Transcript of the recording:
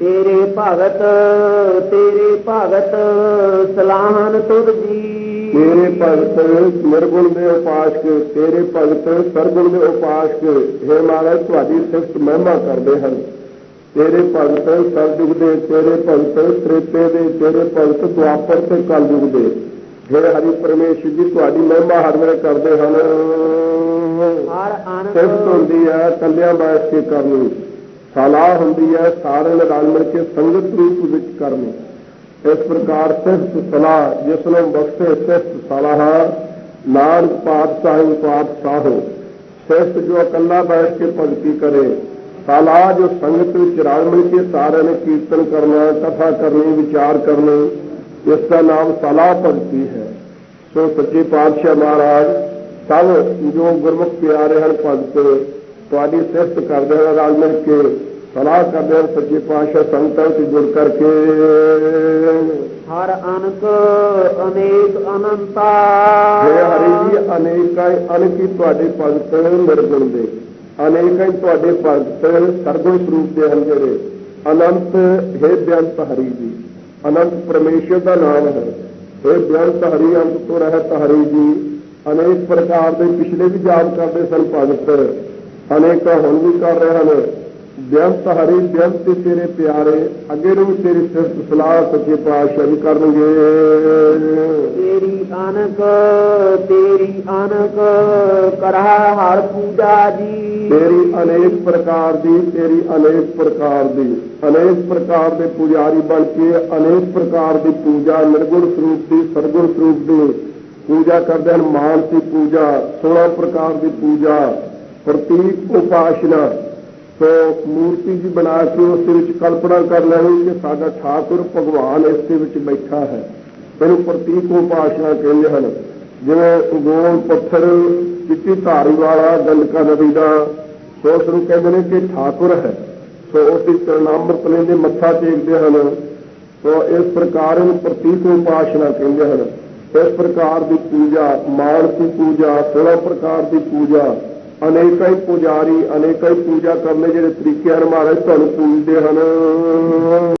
ਤੇਰੇ ਭਗਤ ਤੇਰੇ ਭਗਤ ਸਲਾਹਨ ਤੁਧ ਜੀ। ਤੇਰੇ ਭਗਤ ਨਿਰਗੁਣ ਦੇ ਉਪਾਸਕ ਤੇਰੇ ਭਗਤ ਸਰਗੁਣ ਦੇ ਉਪਾਸਕ ਹੈ ਮਹਾਰਾਜ ਤੁਹਾਡੀ ਸਿਫਤ ਮਹਿਮਾ ਕਰਦੇ ਹਨ। ਤੇਰੇ ਭਗਤ ਸਤਿਯੁਗ ਦੇ ਤੇਰੇ ਭਗਤ ਤ੍ਰੇਤੇ ਦੇ ਤੇਰੇ ਭਗਤ ਦੁਆਪਰ ਤੇ ਕਲਯੁਗ ਦੇ। ਹੈ ਹਰੀ ਪਰਮੇਸ਼ਰ ਜੀ ਤੁਹਾਡੀ ਮਹਿਮਾ ਹਰ ਵੇਲੇ ਕਰਦੇ ਹਨ। ਹਰ ਅਨੰਦ ਸਿਫਤ ਹੁੰਦੀ ਹੈ ਕੱਲਿਆਂ ਕੇ ਕਰਨੀ। ਸਲਾਹ ਹੁੰਦੀ ਹੈ ਸਾਰੇ ਨਾਲ ਰਲ ਮਿਲ ਕੇ ਸੰਗਤ ਰੂਪ ਵਿੱਚ ਕਰਨੀ। ਇਸ ਪ੍ਰਕਾਰ ਸਿਫਤ ਸਲਾਹ, ਜਿਸ ਨੂੰ ਬਖਸ਼ੇ ਸਿਫਤ ਸਲਾਹ, ਨਾਨਕ ਪਾਤਸ਼ਾਹੀ ਪਾਤਸ਼ਾਹੋ ਸਿਫਤ ਜੋ ਇਕੱਲਾ ਬੈਠ ਕੇ ਭਗਤੀ ਕਰੇ, ਸਲਾਹ ਜੋ ਸੰਗਤ ਵਿੱਚ ਰਲ ਮਿਲ ਕੇ ਸਾਰਿਆਂ ਨੇ ਕੀਰਤਨ ਕਰਨਾ, ਕਥਾ ਕਰਨੀ, ਵਿਚਾਰ ਕਰਨੀ, ਇਸ ਦਾ ਨਾਮ ਸਲਾਹ ਭਗਤੀ ਹੈ। ਸੋ ਸੱਚੇ ਪਾਤਸ਼ਾਹ ਮਹਾਰਾਜ, ਸਭ ਜੋ ਗੁਰਮੁਖ ਪਿਆਰੇ ਹਨ, ਭਗਤ ਤੁਹਾਡੀ ਸਿਫਤ ਕਰਦੇ ਹਨ ਰਲ ਮਿਲ ਕੇ ਸਲਾਹ ਕਰਦੇ ਹਨ ਸੱਚੇ ਪਾਤਸ਼ਾਹ ਸੰਗਤਾਂ ਵਿੱਚ ਜੁੜ ਕਰਕੇ। ਹਰ ਅਨਕ ਅਨੇਕ ਅਨੰਤਾ। ਜੇ ਹਰੀ ਜੀ ਅਨੇਕਾਂ ਅਨੇਕੀ ਤੁਹਾਡੇ ਭਗਤ ਨਿਰਗੁਣ ਦੇ ਅਨੇਕਾਂ ਹੀ ਤੁਹਾਡੇ ਭਗਤ ਸਰਗੁਣ ਸਰੂਪ ਦੇ ਹਨ ਜਿਹੜੇ। ਅਨੰਤ ਹੈ ਬੇਅੰਤ ਹਰੀ ਜੀ ਅਨੰਤ ਪਰਮੇਸ਼ਰ ਦਾ ਨਾਮ ਹੈ। ਇਹ ਬੇਅੰਤ ਹਰੀ ਅੰਤ ਤੋਂ ਰਹਿਤ ਹਰੀ ਜੀ ਅਨੇਕ ਪ੍ਰਕਾਰ ਦੇ ਪਿਛਲੇ ਵੀ ਜਾਪ ਕਰਦੇ ਸਨ ਭਗਤ। ਅਨੇਕਾਂ ਹੁਣ ਵੀ ਕਰ ਰਹੇ ਹਨ ਬੇਅੰਤ ਹਰੀ ਬੇਅੰਤ ਤੇ ਤੇਰੇ ਪਿਆਰੇ ਅੱਗੇ ਨੂੰ ਤੇਰੀ ਸਿਫਤ ਸਲਾਹ ਸੱਚੇ ਪਾਤਸ਼ਾਹ ਵੀ ਕਰਨਗੇ। ਤੇਰੀ ਅਨਕ ਤੇਰੀ ਅਨਕ ਕਰਹਾ ਹਰ ਪੂਜਾ ਜੀ। ਤੇਰੀ ਅਨੇਕ ਪ੍ਰਕਾਰ ਦੀ ਤੇਰੀ ਅਨੇਕ ਪ੍ਰਕਾਰ ਦੀ। ਅਨੇਕ ਪ੍ਰਕਾਰ ਦੇ ਪੁਜਾਰੀ ਬਣ ਕੇ ਅਨੇਕ ਪ੍ਰਕਾਰ ਦੀ ਪੂਜਾ ਨਿਰਗੁਣ ਸਰੂਪ ਦੀ ਸਰਗੁਣ ਸਰੂਪ ਦੀ। ਪੂਜਾ ਕਰਦੇ ਹਨ ਮਾਨਸੀ ਪੂਜਾ 16 ਪ੍ਰਕਾਰ ਦੀ ਪੂਜਾ। ਪ੍ਰਤੀਕ ਉਪਾਸ਼ਨਾ। ਸੋ ਮੂਰਤੀ ਜੀ ਬਣਾ ਕੇ ਉਸ ਦੇ ਵਿੱਚ ਕਲਪਨਾ ਕਰ ਲੈਣੀ ਕਿ ਸਾਡਾ ਠਾਕੁਰ ਭਗਵਾਨ ਇਸ ਦੇ ਵਿੱਚ ਬੈਠਾ ਹੈ। ਇਹਨੂੰ ਪ੍ਰਤੀਕ ਉਪਾਸ਼ਨਾ ਕਹਿੰਦੇ ਹਨ। ਜਿਵੇਂ ਗੋਲ ਪੱਥਰ, ਚਿੱਟੀ ਧਾਰੀ ਵਾਲਾ, ਗੰਡਕਾ ਨਦੀ ਦਾ, ਸੋ ਉਸ ਨੂੰ ਕਹਿੰਦੇ ਨੇ ਕਿ ਠਾਕੁਰ ਹੈ। ਸੋ ਉਸ ਦੀ ਚਰਨਾਮ੍ਰਿਤ ਲੈਂਦੇ ਮੱਥਾ ਟੇਕਦੇ ਹਨ। ਸੋ ਇਸ ਪ੍ਰਕਾਰ ਇਹਨੂੰ ਪ੍ਰਤੀਕ ਉਪਾਸ਼ਨਾ ਕਹਿੰਦੇ ਹਨ। ਇਸ ਪ੍ਰਕਾਰ ਦੀ ਪੂਜਾ, ਮਾਨਸੀ ਪੂਜਾ 16 ਪ੍ਰਕਾਰ ਦੀ ਪੂਜਾ ਅਨੇਕਾਂ ਹੀ ਪੁਜਾਰੀ ਅਨੇਕਾਂ ਹੀ ਪੂਜਾ ਕਰਨੇ ਜਿਹੜੇ ਤਰੀਕੇ ਹਨ ਮਹਾਰਾਜ ਤੁਹਾਨੂੰ ਪੂਜਦੇ ਹਨ।